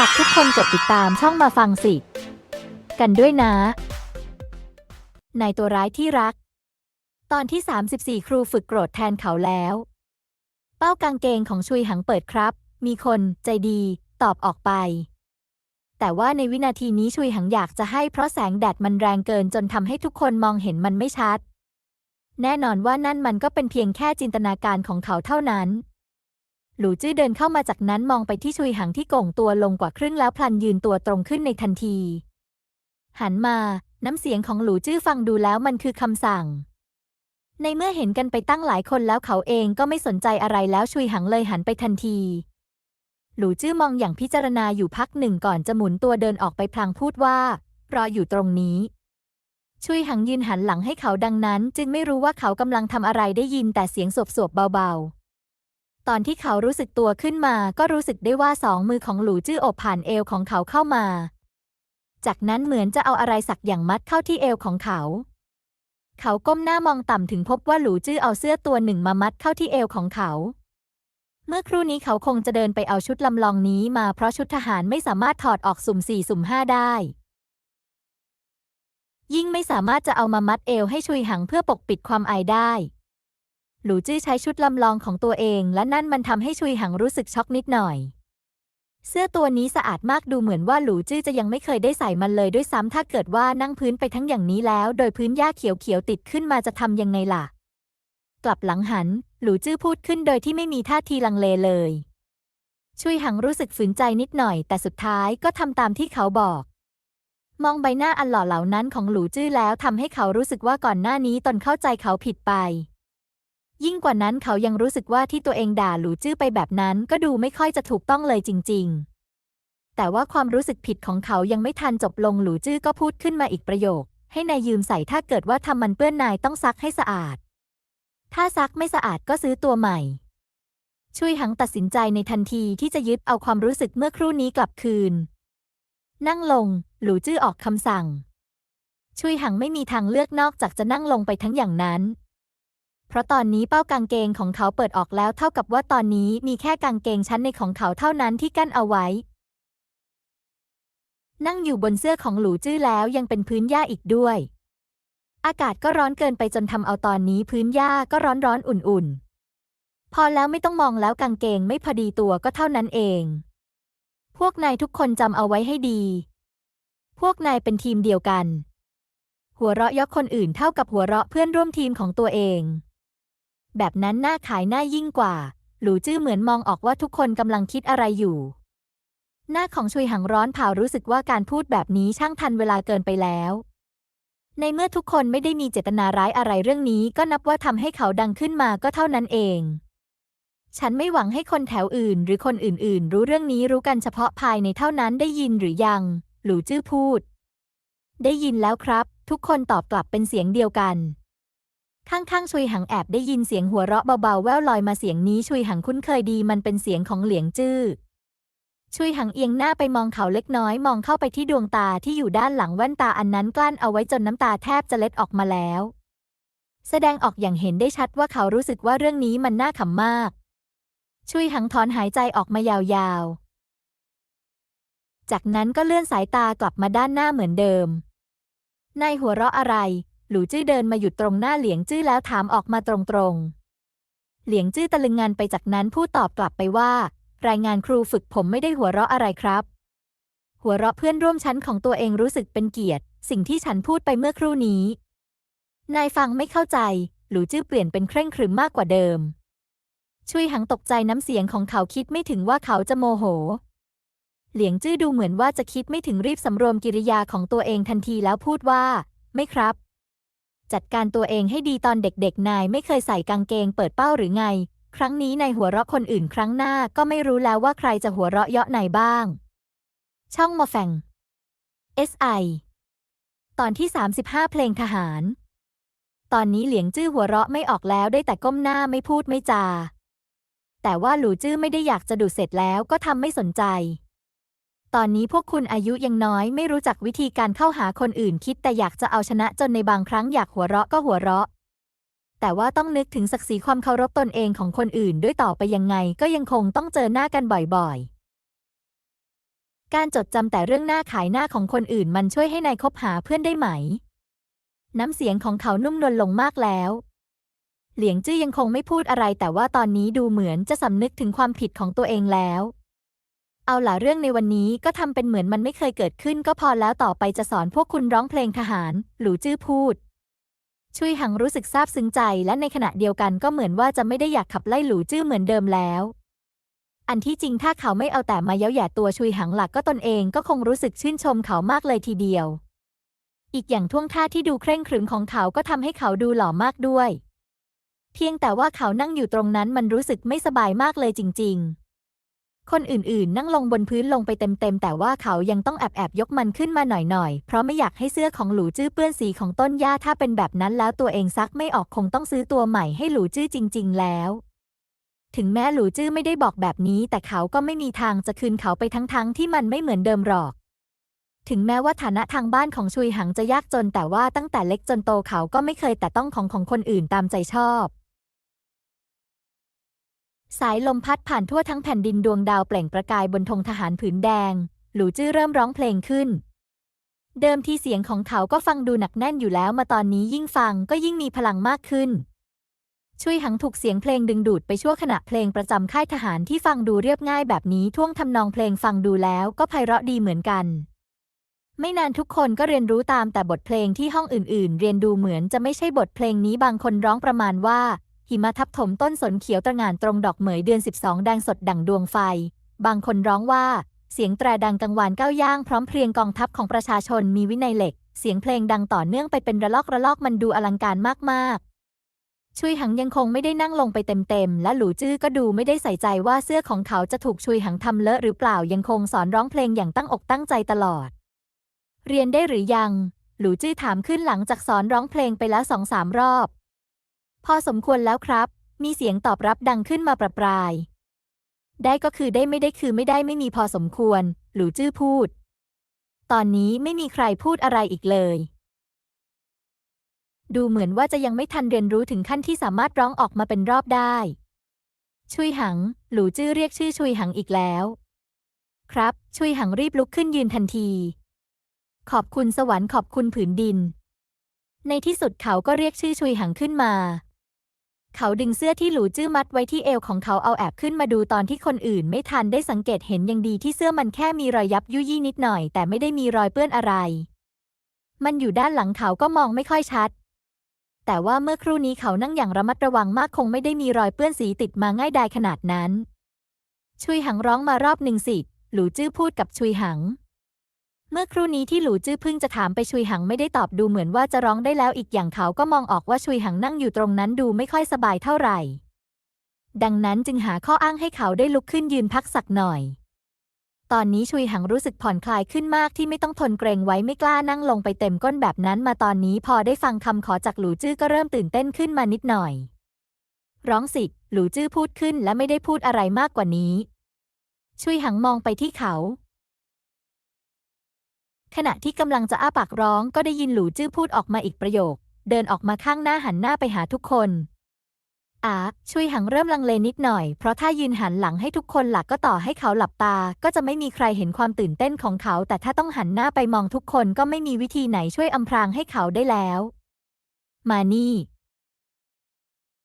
ฝากทุกคนกดติดตามช่องมาฟังสิ กันด้วยนะ ในตัวร้ายที่รัก ตอนที่ 34 ครูฝึกโกรธแทนเขาแล้ว เป้ากางเกงของชุยหังเปิดครับ มีคนใจดีตอบออกไป แต่ว่าในวินาทีนี้ชุยหังอยากจะให้เพราะแสงแดดมันแรงเกินจนทำให้ทุกคนมองเห็นมันไม่ชัด แน่นอนว่านั่นมันก็เป็นเพียงแค่จินตนาการของเขาเท่านั้น หลูจื้อเดินเข้ามาจากนั้นมองไปที่ชุยหังที่โก่งตัวลงกว่าครึ่งแล้วพลันยืนตัวตรงขึ้นในทันที หันมา น้ำเสียงของหลูจื้อฟังดูแล้วมันคือคำสั่ง ในเมื่อเห็นกันไปตั้งหลายคนแล้วเขาเองก็ไม่สนใจอะไรแล้วชุยหังเลยหันไปทันที หลูจื้อมองอย่างพิจารณาอยู่พักหนึ่งก่อนจะหมุนตัวเดินออกไปพลางพูดว่า รออยู่ตรงนี้ชุยหังยืนหันหลังให้เขาดังนั้น จึงไม่รู้ว่าเขากำลังทำอะไรได้ยินแต่เสียงสวบๆเบาๆ ตอนที่เขารู้สึกตัวขึ้นมาก็รู้สึกได้ว่าสองมือของหลูจื้ออบผ่านเอวของเขาเข้ามา จากนั้นเหมือนจะเอาอะไรสักอย่างมัดเข้าที่เอวของเขา เขาก้มหน้ามองต่ำถึงพบว่าหลูจื้อเอาเสื้อตัวหนึ่งมามัดเข้าที่เอวของเขา เมื่อครู่นี้เขาคงจะเดินไปเอาชุดลำลองนี้มาเพราะชุดทหารไม่สามารถถอดออกสุ่มสี่สุ่มห้าได้ ยิ่งไม่สามารถจะเอามามัดเอวให้ชุยหังเพื่อปกปิดความอายได้ หลูจื้อใช้ชุดลำลองของตัวเอง และนั่นมันทำให้ชุยหังรู้สึกช็อกนิดหน่อย เสื้อตัวนี้สะอาดมากดูเหมือนว่าหลูจื้อจะยังไม่เคยได้ใส่มันเลยด้วยซ้ำถ้าเกิดว่านั่งพื้นไปทั้งอย่างนี้แล้ว โดยพื้นหญ้าเขียวๆติดขึ้นมาจะทำยังไงล่ะ กลับหลังหัน หลูจื้อพูดขึ้นโดยที่ไม่มีท่าทีลังเลเลย ชุยหังรู้สึกฝืนใจนิดหน่อย แต่สุดท้ายก็ทำตามที่เขาบอกมองใบหน้าอันหล่อเหล่านั้นของหลูจื้อแล้วทำให้เขารู้สึกว่าก่อนหน้านี้ตนเข้าใจเขาผิดไป ยิ่งกว่านั้นเขายังรู้สึกว่าที่ตัวเองด่าหลูจื้อไปแบบนั้น ก็ดูไม่ค่อยจะถูกต้องเลยจริง ๆ แต่ว่าความรู้สึกผิดของเขายังไม่ทันจบลงหลูจื้อก็พูดขึ้นมาอีกประโยค ให้นายยืมใส่ถ้าเกิดว่าทำมันเปื้อนนายต้องซักให้สะอาด ถ้าซักไม่สะอาดก็ซื้อตัวใหม่ชุยหังตัดสินใจในทันทีที่จะยึดเอาความรู้สึกเมื่อครู่นี้กลับคืน นั่งลง หลูจื้อออกคำสั่งชุยหังไม่มีทางเลือกนอกจากจะนั่งลงไปทั้งอย่างนั้น เพราะตอนนี้เป้ากางเกงของเขาเปิดออกแล้วเท่ากับว่าตอนนี้มีแค่กางเกงชั้นในของเขาเท่านั้นที่กั้นเอาไว้ นั่งอยู่บนเสื้อของหลูจื้อแล้วยังเป็นพื้นหญ้าอีกด้วย อากาศก็ร้อนเกินไปจนทำเอาตอนนี้พื้นหญ้าก็ร้อนร้อนอุ่นๆ พอแล้วไม่ต้องมองแล้วกางเกงไม่พอดีตัวก็เท่านั้นเอง พวกนายทุกคนจำเอาไว้ให้ดี พวกนายเป็นทีมเดียวกันหัวเราะยกคนอื่นเท่ากับหัวเราะเพื่อนร่วมทีมของตัวเอง แบบนั้นน่าขายหน้ายิ่งกว่า หลูจื้อเหมือนมองออกว่าทุกคนกำลังคิดอะไรอยู่ หน้าของชุยหังร้อนเผารู้สึกว่าการพูดแบบนี้ช่างทันเวลาเกินไปแล้ว ในเมื่อทุกคนไม่ได้มีเจตนาร้ายอะไรเรื่องนี้ ก็นับว่าทำให้เขาดังขึ้นมาก็เท่านั้นเอง ฉันไม่หวังให้คนแถวอื่น หรือคนอื่น ๆ รู้เรื่องนี้รู้กันเฉพาะภายในเท่านั้นได้ยินหรือยัง หลูจื้อพูด ได้ยินแล้วครับ ทุกคนตอบกลับเป็นเสียงเดียวกัน ข้างๆชุยหังแอบได้ยินเสียงหัวเราะเบาๆ แว่วลอยมาเสียงนี้ชุยหังคุ้นเคยดีมันเป็นเสียงของเหลียงจื้อชุยหังเอียงหน้าไปมองเขาเล็กน้อยมองเข้าไปที่ดวงตาที่อยู่ด้านหลังแว่นตาอันนั้นกลั้นเอาไว้จนน้ำตาแทบจะเล็ดออกมาแล้ว แสดงออกอย่างเห็นได้ชัดว่าเขารู้สึกว่าเรื่องนี้มันน่าขำมาก ชุยหังถอนหายใจออกมายาวๆ จากนั้นก็เลื่อนสายตากลับมาด้านหน้าเหมือนเดิมนายหัวเราะอะไร หลูจื้อเดินมาหยุดตรงหน้าเหลียงจื้อแล้วถามออกมาตรงๆ เหลียงจื้อตะลึงงานไปจากนั้นพูดตอบกลับไปว่า รายงานครูฝึกผมไม่ได้หัวเราะอะไรครับ หัวเราะเพื่อนร่วมชั้นของตัวเองรู้สึกเป็นเกียรติ สิ่งที่ฉันพูดไปเมื่อครู่นี้ นายฟังไม่เข้าใจ หลูจื้อเปลี่ยนเป็นเคร่งครึมมากกว่าเดิมชุยหังตกใจน้ำเสียงของเขาคิดไม่ถึงว่าเขาจะโมโห เหลียงจื้อดูเหมือนว่าจะคิดไม่ถึงรีบสำรวมกิริยาของตัวเองทันทีแล้วพูดว่า ไม่ครับ จัดการตัวเองให้ดีตอนเด็กๆ นายไม่เคยใส่กางเกงเปิดเป้าหรือไง ครั้งนี้นายหัวเราะคนอื่นครั้งหน้าก็ไม่รู้แล้วว่าใครจะหัวเราะเยาะนายบ้าง ช่องมาแฟง SI ตอนที่ 35 เพลงทหาร ตอนนี้เหลียงจื้อหัวเราะไม่ออกแล้วได้แต่ก้มหน้าไม่พูดไม่จา แต่ว่าหลูจื้อไม่ได้อยากจะดูเสร็จแล้วก็ทำไม่สนใจ ตอนนี้พวกคุณอายุยังน้อยไม่รู้จักวิธีการเข้าหาคนอื่นคิดแต่อยากจะเอาชนะจนในบางครั้งอยากหัวเราะก็หัวเราะ แต่ว่าต้องนึกถึงศักดิ์ศรีความเคารพตนเองของคนอื่นด้วยต่อไปยังไงก็ยังคงต้องเจอหน้ากันบ่อยการจดจำแต่เรื่องหน้าขายหน้าของคนอื่นมันช่วยให้นายคบหาเพื่อนได้ไหม น้ำเสียงของเขานุ่มนวลลงมากแล้วเหลียงจื้อยังคงไม่พูดอะไรแต่ว่าตอนนี้ดูเหมือนจะสำนึกถึงความผิดของตัวเองแล้ว เอาล่ะเรื่องในวันนี้ก็ทำเป็นเหมือนมันไม่เคยเกิดขึ้นก็พอแล้วต่อไปจะสอนพวกคุณร้องเพลงทหาร หลูจื้อพูด ชุยหังรู้สึกซาบซึ้งใจและในขณะเดียวกันก็เหมือนว่าจะไม่ได้อยากขับไล่หลูจื้อเหมือนเดิมแล้ว อันที่จริงถ้าเขาไม่เอาแต่มาเย้าหย่าตัวชุยหังหลักก็ตนเองก็คงรู้สึกชื่นชมเขามากเลยทีเดียว อีกอย่างท่วงท่าที่ดูเคร่งขรึมของเขาก็ทำให้เขาดูหล่อมากด้วย เพียงแต่ว่าเขานั่งอยู่ตรงนั้นมันรู้สึกไม่สบายมากเลยจริง ๆ คนอื่นๆ นั่งลงบนพื้นลงไปเต็มๆ แต่ว่าเขายังต้องแอบๆ ยกมันขึ้นมาหน่อยๆ เพราะไม่อยากให้เสื้อของหลูจื้อเปื้อนสีของต้นหญ้าถ้าเป็นแบบนั้นแล้วตัวเองซักไม่ออกคงต้องซื้อตัวใหม่ให้หลูจื้อจริง ๆ แล้ว ถึงแม้หลูจื้อไม่ได้บอกแบบนี้ แต่เขาก็ไม่มีทางจะคืนเขาไปทั้งๆ ที่มันไม่เหมือนเดิมหรอก ถึงแม้ว่าฐานะทางบ้านของชุยหังจะยากจนแต่ว่าตั้งแต่เล็กจนโตเขาก็ไม่เคยแต่ต้องของของคนอื่นตามใจชอบ สายลมพัดผ่านทั่วทั้งแผ่นดินดวงดาวเปล่งประกายบนธงทหารผืนแดง หลูจื้อเริ่มร้องเพลงขึ้น เดิมที่เสียงของเขาก็ฟังดูหนักแน่นอยู่แล้วมาตอนนี้ยิ่งฟังก็ยิ่งมีพลังมากขึ้น ช่วยหังถูกเสียงเพลงดึงดูดไปชั่วขณะเพลงประจำค่ายทหารที่ฟังดูเรียบง่ายแบบนี้ท่วงทำนองเพลงฟังดูแล้วก็ไพเราะดีเหมือนกัน ไม่นานทุกคนก็เรียนรู้ตามแต่บทเพลงที่ห้องอื่น ๆ เรียนดูเหมือนจะไม่ใช่บทเพลงนี้บางคนร้องประมาณว่า หิมะทับถมต้นสนเขียวตระหง่านตรงดอกเหมยเดือน 12 แดงสดดั่งดวงไฟ บางคนร้องว่า เสียงแตรดังกังวานก้าวย่างพร้อมเพรียงกองทัพของประชาชนมีวินัยเหล็ก เสียงเพลงดังต่อเนื่องไปเป็นระลอกระลอกมันดูอลังการมากๆ ชุยหังยังคงไม่ได้นั่งลงไปเต็มๆ และหลูจื้อก็ดูไม่ได้ใส่ใจว่าเสื้อของเขาจะถูกชุยหังทำเลอะหรือเปล่ายังคงสอนร้องเพลงอย่างตั้งอกตั้งใจตลอด เรียนได้หรือยัง หลูจื้อถามขึ้นหลังจากสอนร้องเพลงไปแล้วสองสามรอบ พอสมควรแล้วครับ มีเสียงตอบรับดังขึ้นมาประปราย ได้ก็คือได้ไม่ได้คือไม่ได้ไม่มีพอสมควร หลูจื้อพูด ตอนนี้ไม่มีใครพูดอะไรอีกเลย ดูเหมือนว่าจะยังไม่ทันเรียนรู้ถึงขั้นที่สามารถร้องออกมาเป็นรอบได้ ชุยหัง หลูจื้อเรียกชื่อชุยหังอีกแล้ว ครับ ชุยหังรีบลุกขึ้นยืนทันที ขอบคุณสวรรค์ขอบคุณผืนดินในที่สุดเขาก็เรียกชื่อชุยหังขึ้นมา เขาดึงเสื้อที่หลูจื้อมัดไว้ที่เอวของเขาเอาแอบขึ้นมาดูตอนที่คนอื่นไม่ทันได้สังเกตเห็นยังดีที่เสื้อมันแค่มีรอยยับยุยี่นิดหน่อย แต่ไม่ได้มีรอยเปื้อนอะไร มันอยู่ด้านหลังเขาก็มองไม่ค่อยชัด แต่ว่าเมื่อครู่นี้เขานั่งอย่างระมัดระวังมากคงไม่ได้มีรอยเปื้อนสีติดมาง่ายดายขนาดนั้น ชุยหังร้องมารอบหนึ่งสิ หลูจื้อพูดกับชุยหัง เมื่อครู่นี้ที่หลูจื้อเพิ่งจะถามไปชุยหังไม่ได้ตอบดูเหมือนว่าจะร้องได้แล้วอีกอย่างเขาก็มองออกว่าชุยหังนั่งอยู่ตรงนั้นดูไม่ค่อยสบายเท่าไหร่ ดังนั้นจึงหาข้ออ้างให้เขาได้ลุกขึ้นยืนพักสักหน่อย ตอนนี้ชุยหังรู้สึกผ่อนคลายขึ้นมากที่ไม่ต้องทนเกรงไว้ไม่กล้านั่งลงไปเต็มก้นแบบนั้นมาตอนนี้พอได้ฟังคำขอจากหลูจื้อก็เริ่มตื่นเต้นขึ้นมานิดหน่อย ร้องสิหลูจื้อพูดขึ้นและไม่ได้พูดอะไรมากกว่านี้ชุยหังมองไปที่เขา ขณะที่กำลังจะอ้าปากร้องก็ได้ยินหลูจื้อพูดออกมาอีกประโยค เดินออกมาข้างหน้าหันหน้าไปหาทุกคนอาช่วยหังเริ่มลังเลนิดหน่อย เพราะถ้ายืนหันหลังให้ทุกคนหลักก็ต่อให้เขาหลับตา ก็จะไม่มีใครเห็นความตื่นเต้นของเขา แต่ถ้าต้องหันหน้าไปมองทุกคนก็ไม่มีวิธีไหนช่วยอำพรางให้เขาได้แล้ว มานี่